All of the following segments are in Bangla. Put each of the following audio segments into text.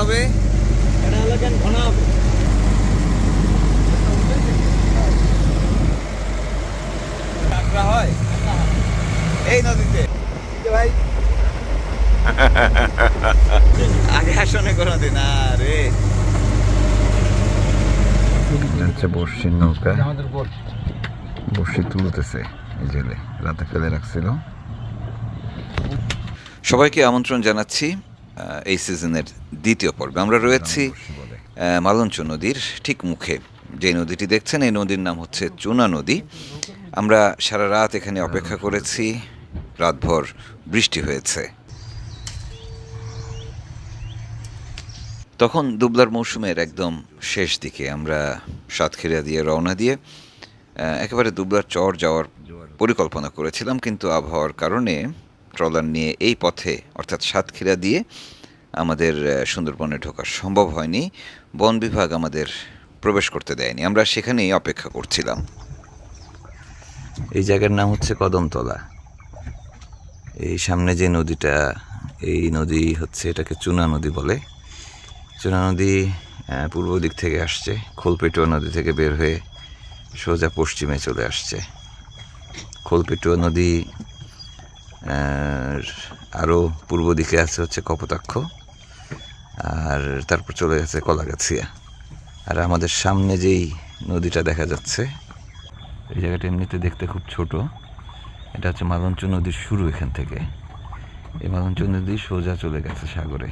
হবে? এটা হলো কেন ঘনা হবে? কাঁকড়া হয়? এই নদীতে। ভাই আগে আসনে কোনো দিন আরে। হচ্ছে বর্ষির নৌকা। বর্ষি তুলতেছে এই জেলে। রাতে ফেলে রাখছিল। সবাইকে আমন্ত্রণ জানাচ্ছি। এই সিজনের দ্বিতীয় পর্বে আমরা রয়েছি মালঞ্চ নদীর ঠিক মুখে। যে নদীটি দেখছেন এই নদীর নাম হচ্ছে চুনা নদী। আমরা সারা রাত এখানে অপেক্ষা করেছি রাতভর বৃষ্টি হয়েছে। তখন দুবলার মৌসুমের একদম শেষ দিকে আমরা সাতক্ষীরা দিয়ে রওনা দিয়ে একেবারে দুবলার চর যাওয়ার পরিকল্পনা করেছিলাম কিন্তু আবহাওয়ার কারণে ট্রলার নিয়ে এই পথে, অর্থাৎ সাতক্ষীরা দিয়ে আমাদের সুন্দরবনে ঢোকা সম্ভব হয়নি। বন বিভাগ আমাদের প্রবেশ করতে দেয়নি। আমরা সেখানেই অপেক্ষা করছিলাম। এই জায়গার নাম হচ্ছে কদমতলা। এই সামনে যে নদীটা, এই নদী হচ্ছে এটাকে চুনা নদী বলে। চুনা নদী পূর্ব দিক থেকে আসছে, খোলপেটুয়া নদী থেকে বের হয়ে সোজা পশ্চিমে চলে আসছে। খোলপেটুয়া নদী আরও পূর্ব দিকে আছে হচ্ছে কপোতাক্ষ, আর তারপর চলে গেছে কলাগাছিয়া। আর আমাদের সামনে যেই নদীটা দেখা যাচ্ছে, এই জায়গাটা এমনিতে দেখতে খুব ছোট। এটা হচ্ছে মালঞ্চ নদীর শুরু এখান থেকে। এই মালঞ্চ নদী সোজা চলে গেছে সাগরে।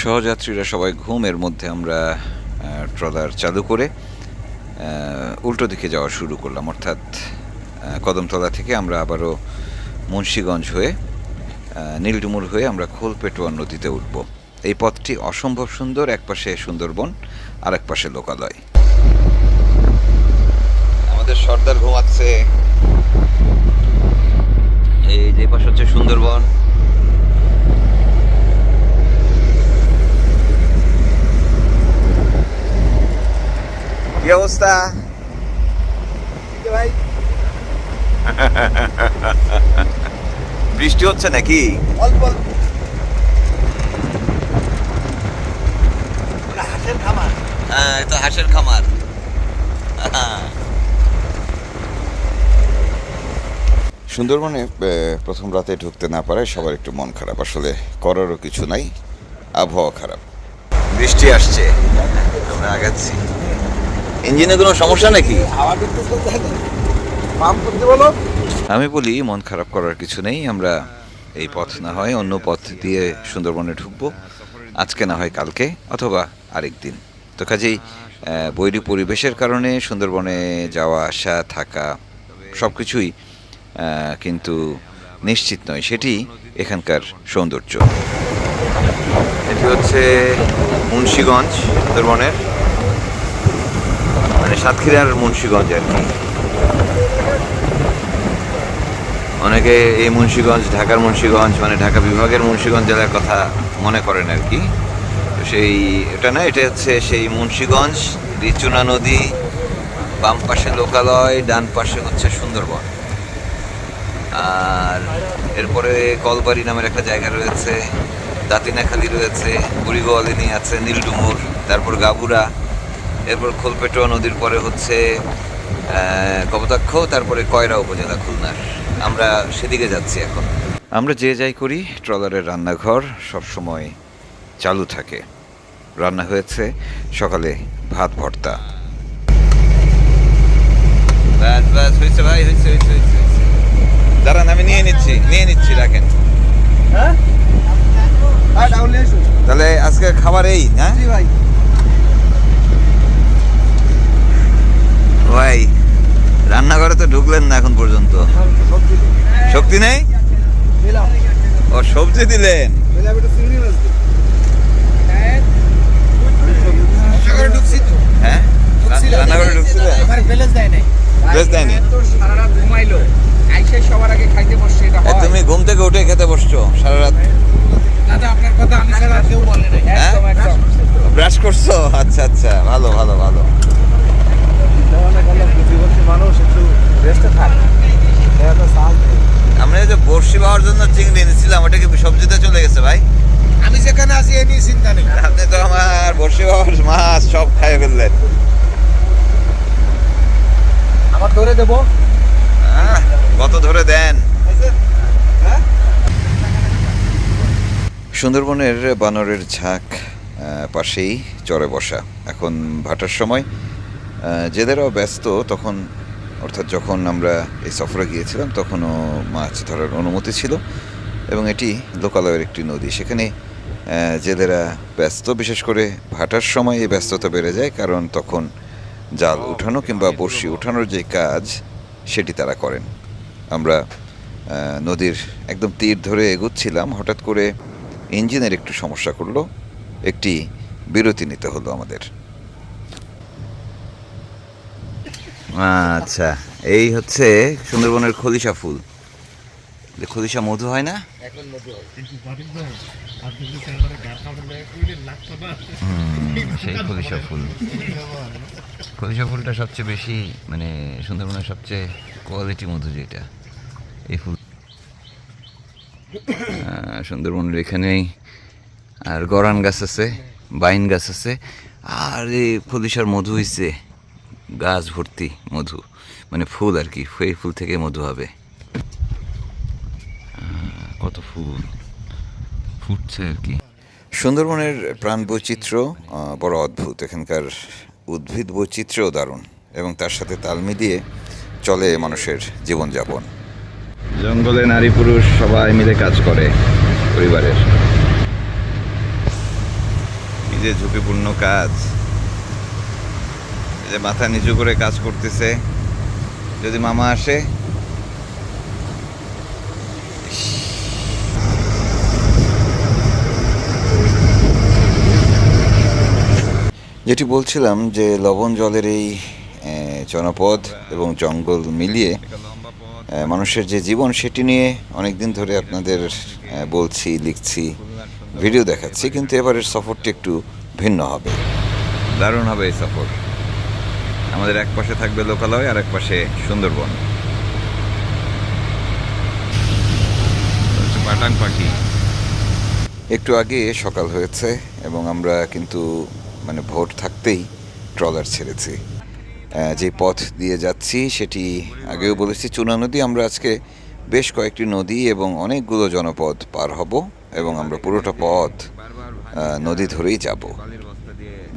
সহযাত্রীরা সবাই ঘুমের মধ্যে আমরা ট্রলার চালু করে উল্টো দিকে যাওয়া শুরু করলাম। অর্থাৎ কদমতলা থেকে আমরা আবারও মুন্সীগঞ্জ হয়ে নীলডুমুর হয়ে আমরা খোলপেটোয়া নদীতে উঠব। এই পথটি অসম্ভব সুন্দর এক পাশে সুন্দরবন আর এক পাশে লোকালয়। আমাদের সর্দার ঘুমাচ্ছে। এই যে পাশে হচ্ছে সুন্দরবন। কি অবস্থা ভাই বৃষ্টি হচ্ছে নাকি অল্প হাঁসের খামার হ্যাঁ হাঁসের খামার সুন্দরবনে প্রথম রাতে ঢুকতে না পারায় সবার একটু মন খারাপ। আসলে করারও কিছু নাই আবহাওয়া খারাপ। বৃষ্টি আসছে। আমরা আগাচ্ছি। ইঞ্জিনে কোনো সমস্যা নাকি? আমি বলি মন খারাপ করার কিছু নেই আমরা এই পথ না হয় অন্য পথ দিয়ে সুন্দরবনে ঢুকবো। আজকে না হয় কালকে অথবা আরেক দিন। তো কাজেই বৈরী পরিবেশের কারণে সুন্দরবনে যাওয়া আসা থাকা সব কিছুই কিন্তু নিশ্চিত নয় সেটি এখানকার সৌন্দর্য। এটি হচ্ছে মুন্সীগঞ্জ সুন্দরবনের। মানে সাতক্ষীরার মুন্সীগঞ্জ আর কি। অনেকে এই মুন্সীগঞ্জ, ঢাকার মুন্সীগঞ্জ মানে ঢাকা বিভাগের মুন্সীগঞ্জ জেলার কথা মনে করেন আর কি। সেই এটা না, এটা হচ্ছে সেই মুন্সীগঞ্জ, রিচুনা নদী, বাম পাশে লোকালয়, ডান পাশে হচ্ছে সুন্দরবন। আর এরপরে কলবাড়ি নামের একটা জায়গা রয়েছে, দাতিনাখালি রয়েছে, বুড়িগোয়ালিনী আছে, নীলডুমুর, তারপর গাবুরা এরপর খোলপেটোয়া নদীর পরে হচ্ছে কপোতাক্ষ তারপরে কয়রা উপজেলা খুলনার। আমরা সেদিকে যাচ্ছি এখন। আমরা যে যাই করি ট্রলারের রান্নাঘর সবসময় চালু থাকে। রান্না হয়েছে সকালে ভাত ভর্তা। ব্যাস ব্যাস হয়েছে ভাই হয়েছে হয়েছে হয়েছে হয়েছে। দাঁড়ান আমি নিয়ে নিচ্ছি নিয়ে নিচ্ছি রাখেন। হ্যাঁ? হ্যাঁ তাহলে আজকে খাবার এই ভাই ভাই রান্নাঘরে তো ঢুকলেন না এখন পর্যন্ত। শক্তি নেই? ও, সবজি দিলেন। হ্যাঁ? তুমি ঘুম থেকে উঠে খেতে বসছো সারা রাত। হ্যাঁ? ব্রাশ করছ? আচ্ছা আচ্ছা ভালো ভালো ভালো। মানুষ একটু রেস্টে থাক। আমরা যে বড়শি পাওয়ার জন্য চিংড়ি এনেছিলাম ওটা কি সবজিতে চলে গেছে ভাই? আমি যেখানে আছি এ নিয়ে চিন্তা নেই। আপনি তো আমার বড়শি পাওয়ার মাছ সব খাই ফেললেন। আমার ধরে দেবো। আহ, কত ধরে দেন? সুন্দরবনের বানরের ঝাঁক পাশেই চরে বসা। এখন ভাটার সময় জেলেরাও ব্যস্ত তখন অর্থাৎ যখন আমরা এই সফরে গিয়েছিলাম, তখনও মাছ ধরার অনুমতি ছিল এবং এটি লোকালয়ের একটি নদী। সেখানে জেলেরা ব্যস্ত, বিশেষ করে ভাটার সময় এই ব্যস্ততা বেড়ে যায়, কারণ তখন জাল উঠানো কিংবা বড়শি উঠানোর যে কাজ, সেটি তারা করেন। আমরা নদীর একদম তীর ধরে এগুচ্ছিলাম, হঠাৎ করে ইঞ্জিনের একটু সমস্যা করল, একটি বিরতি নিতে হলো আমাদের। আচ্ছা এই হচ্ছে সুন্দরবনের খলিশা ফুল। খলিশা মধু হয় না? সেই খলিশা ফুল। খলিশা ফুলটা সবচেয়ে বেশি মানে সুন্দরবনের সবচেয়ে কোয়ালিটি মধু যেটা এই ফুল। সুন্দরবনের এখানেই আর গরান গাছ আছে বাইন গাছ আছে আর এই খলিশার মধু হইছে গাছ ভর্তি মধু মানে ফুল আর কি এই ফুল থেকে মধু হবে। কত ফুল? ফুটছে আর কি। সুন্দরবনের প্রাণ বৈচিত্র্য বড় অদ্ভুত। এখানকার উদ্ভিদ বৈচিত্র্যও দারুণ এবং তার সাথে তাল মিলিয়ে চলে মানুষের জীবনযাপন। জঙ্গলে নারী পুরুষ সবাই মিলে কাজ করে পরিবারের। এই যে ঝুঁকিপূর্ণ কাজ যে মাথা নিচু করে কাজ করতেছে। যদি মামা আসে। যেটি বলছিলাম যে লবণ জলের এই জনপদ এবং জঙ্গল মিলিয়ে মানুষের যে জীবন সেটি নিয়ে অনেক দিন ধরে আপনাদের বলছি, লিখছি, ভিডিও দেখাচ্ছি, কিন্তু এবারের সফরটি একটু ভিন্ন হবে। দারুণ হবে এই সফর। আমাদের এক পাশে থাকবে লোকালয় আর এক পাশে সুন্দরবন। পাটাং পাখি। একটু আগে সকাল হয়েছে এবং আমরা কিন্তু মানে ভোর থাকতেই ট্রলার ছেড়েছি। যে পথ দিয়ে যাচ্ছি সেটি আগেও বলেছি চুনা নদী। আমরা আজকে বেশ কয়েকটি নদী এবং অনেকগুলো জনপদ পার হব এবং আমরা পুরোটা পথ নদী ধরেই যাব।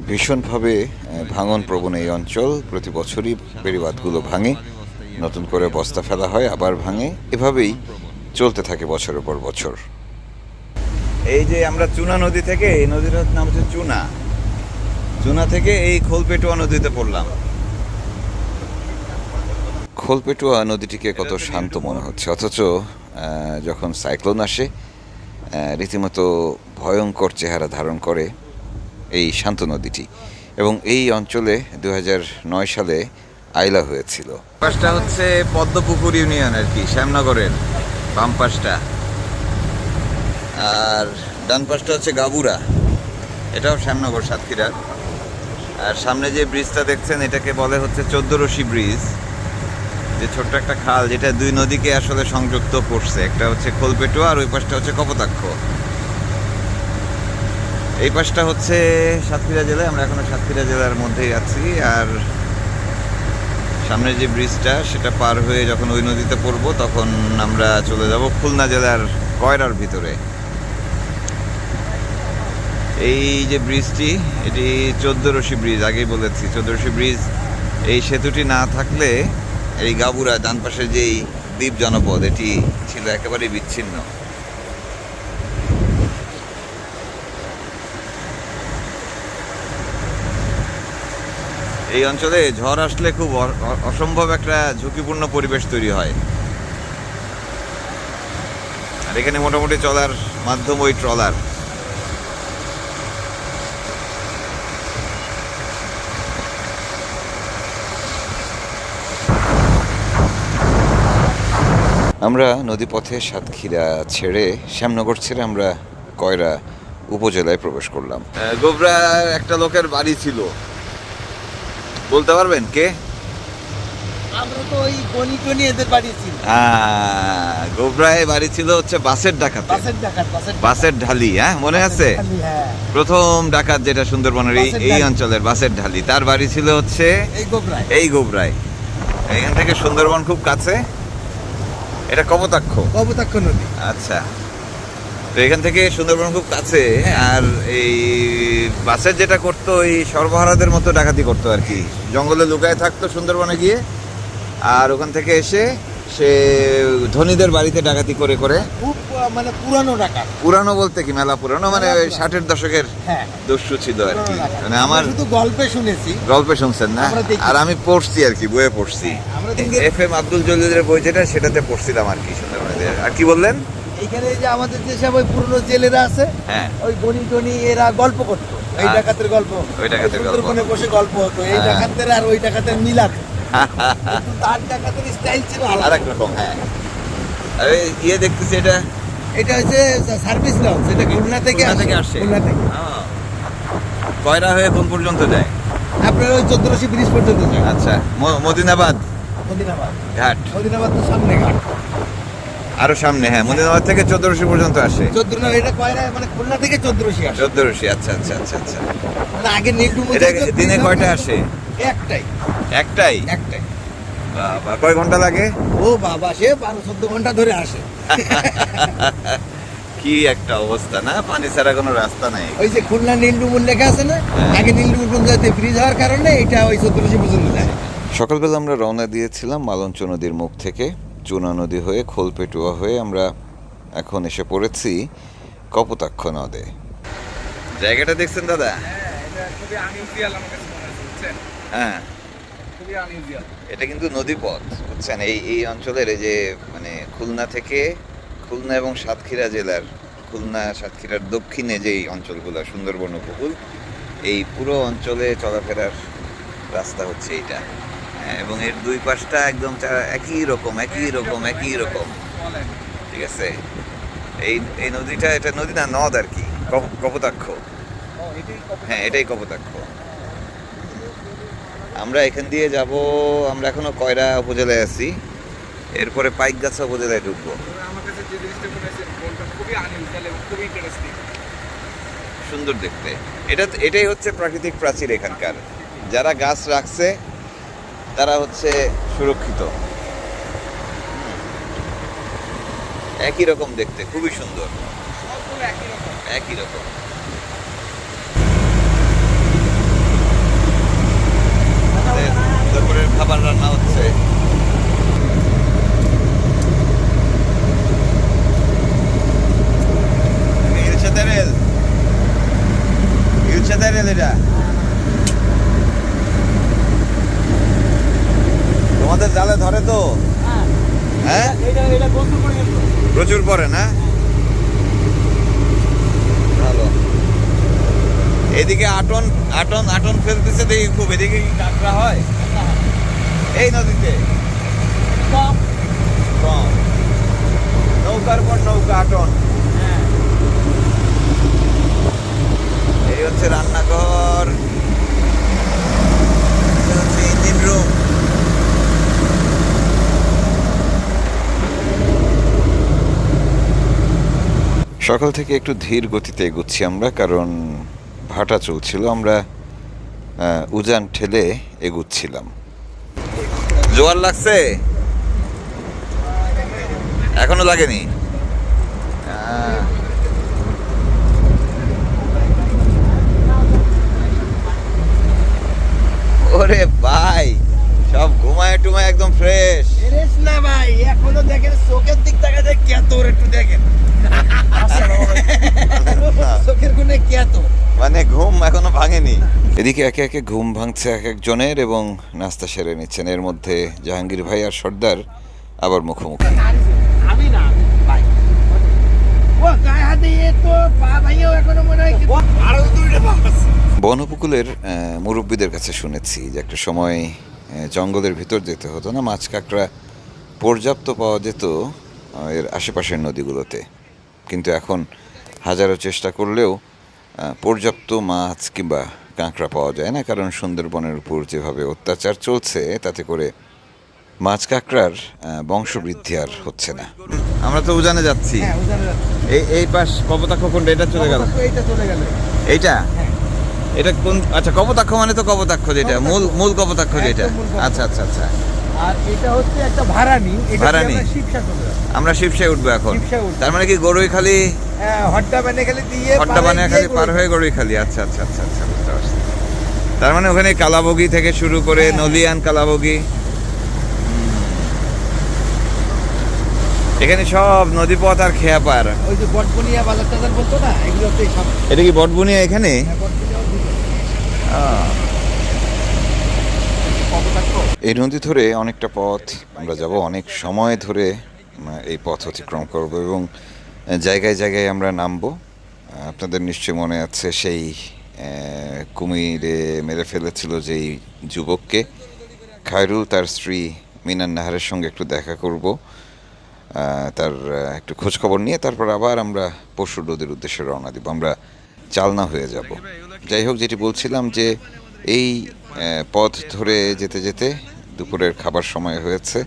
ভীষণভাবে ভাঙন প্রবণ এই অঞ্চল, প্রতি বছরই বেড়িবাঁধগুলো ভাঙে। নতুন করে বস্তা ফেলা হয়, আবার ভাঙে। এভাবেই চলতে থাকে বছরের পর বছর। এই যে আমরা চুনা নদী থেকে, এই নদীর নাম হচ্ছে চুনা। চুনা থেকে এই খোলপেটুয়া নদীতে পড়লাম। খোলপেটুয়া নদীটিকে কত শান্ত মনে হচ্ছে। অথচ যখন সাইক্লোন আসে রীতিমতো ভয়ঙ্কর চেহারা ধারণ করে এই শান্ত নদীটি। এবং এই অঞ্চলে দু সালে আইলা হয়েছিল। পাশটা হচ্ছে পদ্মপুকুর ইউনিয়ন আর কি, শ্যামনগরের বাম পাশটা। আর ডান পাশটা হচ্ছে গাবুরা, এটাও শ্যামনগর সাতক্ষীরার। আর সামনে যে ব্রিজটা দেখছেন, এটাকে বলে হচ্ছে চোদ্দরশি ব্রিজ যে ছোট্ট একটা খাল যেটা দুই নদীকে আসলে সংযুক্ত করছে। একটা হচ্ছে খোলপেটুয়া আর ওই পাশটা হচ্ছে কপোতাক্ষ। এই পাশটা হচ্ছে সাতক্ষীরা জেলায় আমরা এখনও সাতক্ষীরা জেলার মধ্যেই আছি। আর সামনে যে ব্রিজটা, সেটা পার হয়ে যখন ওই নদীতে পড়ব, তখন আমরা চলে যাব খুলনা জেলার কয়রার ভিতরে। এই যে ব্রিজটি, এটি চোদ্দ রশি ব্রিজ, আগেই বলেছি চোদ্দ রশি ব্রিজ। এই সেতুটি না থাকলে এই গাবুরা ডান পাশে যেই দ্বীপ জনপদ, এটি ছিল একেবারেই বিচ্ছিন্ন। এই অঞ্চলে ঝড় আসলে খুব অসম্ভব একটা ঝুঁকিপূর্ণ পরিবেশ তৈরি হয়। আর এখানে মোটামুটি চলার মাধ্যম ওই ট্রলার। আমরা নদীপথে সাতক্ষীরা ছেড়ে শ্যামনগর ছেড়ে আমরা কয়রা উপজেলায় প্রবেশ করলাম। গোবরা একটা লোকের বাড়ি ছিল। বলতে পারবেন কে? আমরা তো ওই গনি টনি এদের বাড়িয়েছি আহ, গোবরায় বাড়ি ছিল হচ্ছে বাসের ডাকাতে। বাসের ডাকাত বাসের বাসের ঢালি হ্যাঁ মনে আছে? হ্যাঁ। প্রথম ডাকাত যেটা সুন্দরবনের এই এই অঞ্চলের বাসের ঢালি তার বাড়ি ছিল হচ্ছে এই গোবরায়। এই গোবরায়। এখান থেকে সুন্দরবন খুব কাছে। এটা কপোতাক্ষ কবতাক্ষ নদী। আচ্ছা। তো এখান থেকে সুন্দরবন খুব কাছে আর এই বাসের যেটা করতো ওই সর্বহারাদের মতো ডাকাতি করতো আর কি। জঙ্গলে লুকায় থাকতো সুন্দরবনে গিয়ে আর ওখান থেকে এসে সে ধনীদের বাড়িতে ডাকাতি করে করে। খুব মানে পুরানো ডাকাত। পুরানো বলতে কি মেলা পুরানো? মানে ষাটের দশকের হ্যাঁ। দস্যু ছিল আর কি। মানে আমার শুধু গল্পে শুনেছি। গল্পে শুনছেন না? আর আমি পড়ছি আর কি বইয়ে পড়ছি। দেখি- এফ এম আব্দুল জলিলের বই যেটা সেটাতে পড়ছিলাম আর কি সুন্দরবনের আর কি বললেন? এইখানে যে আমাদের যেসব ওই পুরনো জেলেরা আছে হ্যাঁ। ওই গনি টনি এরা গল্প করতো। এই আচ্ছা। ডাকাতের গল্প। ওই ডাকাতের গল্প। বসে গল্প হতো। এই হ্যাঁ। ডাকাতের আর ওই ডাকাতের মিলাত তার ডাকাতের স্টাইল ছিল আর এক রকম হ্যাঁ আরে ইয়ে দেখতেছি এটা এটা হচ্ছে সার্ভিস লঞ্চ এটা খুলনা থেকে। থেকে আসছে খুলনা থেকে। কয়রা হয়ে কোন পর্যন্ত যায় আপনার ওই চোদ্দশি ব্রিজ পর্যন্ত যায় আচ্ছা মদিনাবাদ মদিনাবাদ ঘাট মদিনাবাদ তো সামনে ঘাট আরও সামনে হ্যাঁ মদিনাবাদ থেকে চোদ্দশি পর্যন্ত আসে চোদ্দ না এটা কয়রা মানে খুলনা থেকে চোদ্দশি আসে চোদ্দশি আচ্ছা আচ্ছা আচ্ছা আচ্ছা মানে আগে নীলডুমো এটা থেকে দিনে কয়টা আসে একটাই। একটাই? একটাই। বাবা, কয় ঘণ্টা লাগে? ও বাবা সে বারো চোদ্দ ঘণ্টা ধরে আসে। কি একটা অবস্থা না? পানি ছাড়া কোনো রাস্তা নাই। ওই যে খুলনা নীলডুমুর লেখা আছে না? হ্যাঁ। আগে নীলডুমুর পর্যন্ত ব্রিজ হওয়ার কারণে এটা ওই চোদ্দশি পর্যন্ত যায়। সকালবেলা আমরা রওনা দিয়েছিলাম মালঞ্চ নদীর মুখ থেকে। চুনা নদী হয়ে খোলপেটুয়া হয়ে আমরা এখন এসে পড়েছি কপোতাক্ষ নদে। জায়গাটা দেখছেন দাদা? এটা খুবই আনইউজুয়াল আমার কাছে মনে হচ্ছে হ্যাঁ। এটা কিন্তু নদীপথ বুঝছেন? এই এই অঞ্চলের এই যে মানে খুলনা থেকে খুলনা এবং সাতক্ষীরা জেলার খুলনা সাতক্ষীরার দক্ষিণে যেই অঞ্চলগুলো সুন্দরবন উপকূল এই পুরো অঞ্চলে চলাফেরার রাস্তা হচ্ছে এইটা। হ্যাঁ, এবং এর দুই পাশটা একদম একই রকম একই রকম একই রকম। ঠিক আছে? এই এই নদীটা এটা নদী না নদ আর কি? কপ- কপোতাক্ষ। হ্যাঁ এটাই কপোতাক্ষ। আমরা এখান দিয়ে যাব আমরা এখনও কয়রা উপজেলায় আছি। এরপরে পাইকগাছা উপজেলায় ঢুকবো। সুন্দর দেখতে। এটা এটাই হচ্ছে প্রাকৃতিক প্রাচীর এখানকার। যারা গাছ রাখছে তারা হচ্ছে সুরক্ষিত। একই রকম দেখতে খুবই সুন্দর। একই রকম একই রকম আমাদের দুপুরের খাবার রান্না হচ্ছে। এটা? তোমাদের জালে ধরে তো? হ্যাঁ? প্রচুর পরে না? ভালো। এদিকে আটন আটন আটন ফেলতেছে দেখি খুব। এদিকে কি কাঁকড়া হয়? এই নদীতে। কম। কম। নৌকার পর নৌকা আটন। এই হচ্ছে রান্নাঘর। হচ্ছে ইঞ্জিন রুম। সকাল থেকে একটু ধীর গতিতে এগুচ্ছি আমরা কারণ ভাটা চলছিল। আমরা উজান ঠেলে এগুচ্ছিলাম। জোয়ার লাগছে? এখনও লাগেনি? ওরে ভাই, সব ঘুমায় টুমায় একদম ফ্রেশ এরেস না ভাই, এখনও দেখেন চোখের দিক তাকা যায় কেত একটু দেখেন। মানে ঘুম এখনও ভাঙেনি। এদিকে একে একে ঘুম ভাঙছে এক একজনের এবং নাস্তা সেরে নিচ্ছেন। এর মধ্যে জাহাঙ্গীর ভাই আর সর্দার আবার মুখোমুখি। আমি না আমি ভাই। ও গায়ে হাত দিয়ে তো পা ভাইও এখনও মনে হয় কি- আরও দুইটা পা আছে। বন উপকূলের আহ, মুরব্বীদের কাছে শুনেছি যে একটা সময় জঙ্গলের ভিতর যেতে হতো না মাছ কাঁকড়া পর্যাপ্ত পাওয়া যেত এর আশেপাশের নদীগুলোতে। কিন্তু এখন হাজারো চেষ্টা করলেও পর্যাপ্ত মাছ কিংবা কাঁকড়া পাওয়া যায় না কারণ সুন্দরবনের উপর যেভাবে অত্যাচার চলছে তাতে করে মাছ কাঁকড়ার বংশবৃদ্ধি আর হচ্ছে না। আমরা তো উজানে যাচ্ছি। হ্যাঁ। এই এই পাশ কপোতাক্ষ কোনটা? এটা চলে গেল। এইটা চলে গেল। এইটা? হ্যাঁ। এটা কোন আচ্ছা কপোতাক্ষ মানে তো কপোতাক্ষ যেটা মূল মূল কপোতাক্ষ যেটা। আচ্ছা আচ্ছা আচ্ছা। আর এটা হচ্ছে একটা ভাড়ানি ভাড়ানি। আমরা শিবসায় উঠবো এখন। তার মানে কি গরুই খালি হ্যাঁ খালি দিয়ে হট্টা বানিয়ে খালি পার হয়ে গরুই খালি আচ্ছা আচ্ছা আচ্ছা আচ্ছা বুঝতে পারছি। তার মানে ওখানে কালাবগি থেকে শুরু করে হ্যাঁ। নলিয়ান কালাবগি। এখানে সব নদীপথ আর খেয়া পার ওই যে বটবনিয়া বাজার টাজার বলতো না এগুলো তো এই এটা কি বটবুনিয়া এখানে হ্যাঁ, বটবনিয়াও দিকে। কপোতাক্ষ। এই নদী ধরে অনেকটা পথ আমরা যাব, অনেক সময় ধরে এই পথ অতিক্রম করব এবং জায়গায় জায়গায় আমরা নামবো। আপনাদের নিশ্চয় মনে আছে সেই কুমিরে মেরে ফেলেছিল যেই যুবককে। খায়রুল তার স্ত্রী মিনান নাহারের সঙ্গে একটু দেখা করব। তার একটু খোঁজ খবর নিয়ে তারপর আবার আমরা পরশু নদীর উদ্দেশ্যে রওনা দিব। আমরা চালনা হয়ে যাব। যাই হোক, যেটি বলছিলাম যে এই পথ ধরে যেতে যেতে দুপুরের খাবার সময় হয়েছে।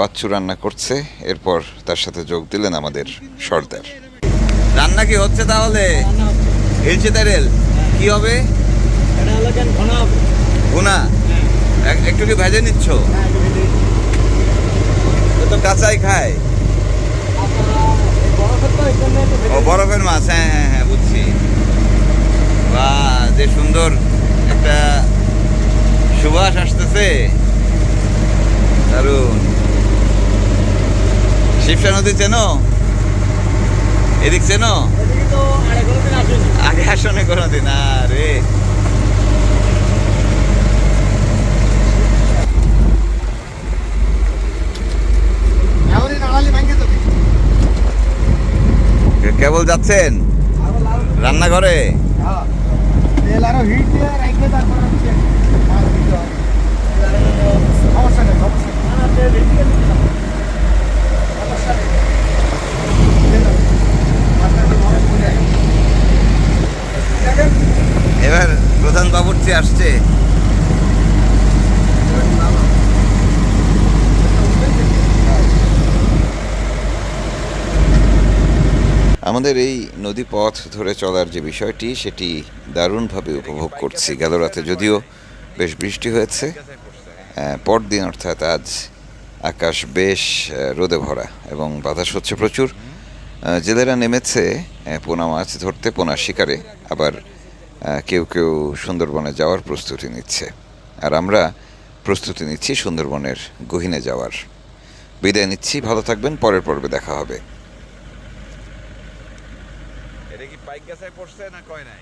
বাচ্চু রান্না করছে, এরপর তার সাথে যোগ দিলেন আমাদের সর্দার। রান্না কি হচ্ছে তাহলে? ইলচে তারেল? কি হবে। গুনা একটু কি ভেজে নিচ্ছ? তো কাঁচাই খায়। ও বরফের মাছ হ্যাঁ হ্যাঁ হ্যাঁ বুঝছি। বা যে সুন্দর একটা সুবাস আসতেছে। দারুণ। শিবসা নদী চেনো? এদিক চেনো? দিন আগে আসনে কোনোদিন, আরে। এমনই নাড়ালি কেবল যাচ্ছেন? আরও রান্নাঘরে? আরও হিট দিয়ে রাখবে তারপর হচ্ছে মাছ দিতে হবে। সমস্যা নেই, সমস্যা নেই। সমস্যা নেই। দিয়ে দাও। মাছটা একটু নরম করে রাখো। দেখেন, এবার প্রধান বাবুর্চি আসছে। আমাদের এই নদী পথ ধরে চলার যে বিষয়টি, সেটি দারুণভাবে উপভোগ করছি। গেল রাতে যদিও বেশ বৃষ্টি হয়েছে। পরদিন অর্থাৎ আজ আকাশ বেশ রোদে ভরা এবং বাতাস হচ্ছে প্রচুর। জেলেরা নেমেছে পোনা মাছ ধরতে, পোনা শিকারে। আবার কেউ কেউ সুন্দরবনে যাওয়ার প্রস্তুতি নিচ্ছে। আর আমরা প্রস্তুতি নিচ্ছি সুন্দরবনের গহিনে যাওয়ার। বিদায় নিচ্ছি, ভালো থাকবেন, পরের পর্বে দেখা হবে। এটা কি পাইক গাছায় পড়ছে না কয় নাই?